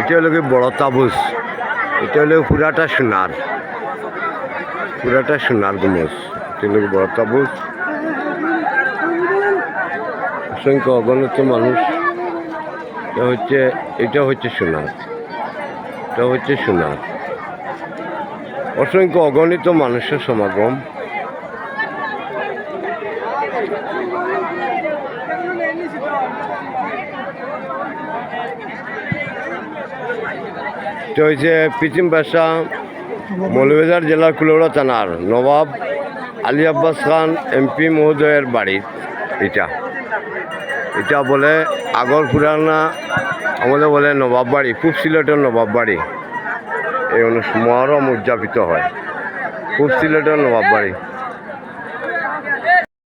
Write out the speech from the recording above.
এটা হলো বড় তাবুজ এটা হলো পুরাটা সোনার। পুরাটা সোনার গুমস এটা হলো বড় তাবুজ অসংখ্য অগণিত মানুষ। এটা হচ্ছে এটা হচ্ছে সোনার। এটা হচ্ছে সোনার। অসংখ্য অগণিত মানুষের সমাগম। হচ্ছে পিচিম বাসা মৌলভীবাজার জেলার কুলৌড়া থানার নবাব আলী আব্বাস খান এমপি মহোদয়ের বাড়ি। এটা এটা বলে আগর পুরানা আমাদের বলে নবাব বাড়ি পূব সিলেটের নবাব বাড়ি। এই অনুষ্ঠান মহরম উদযাপিত হয়। খুব সিলেটের নবাব বাড়ি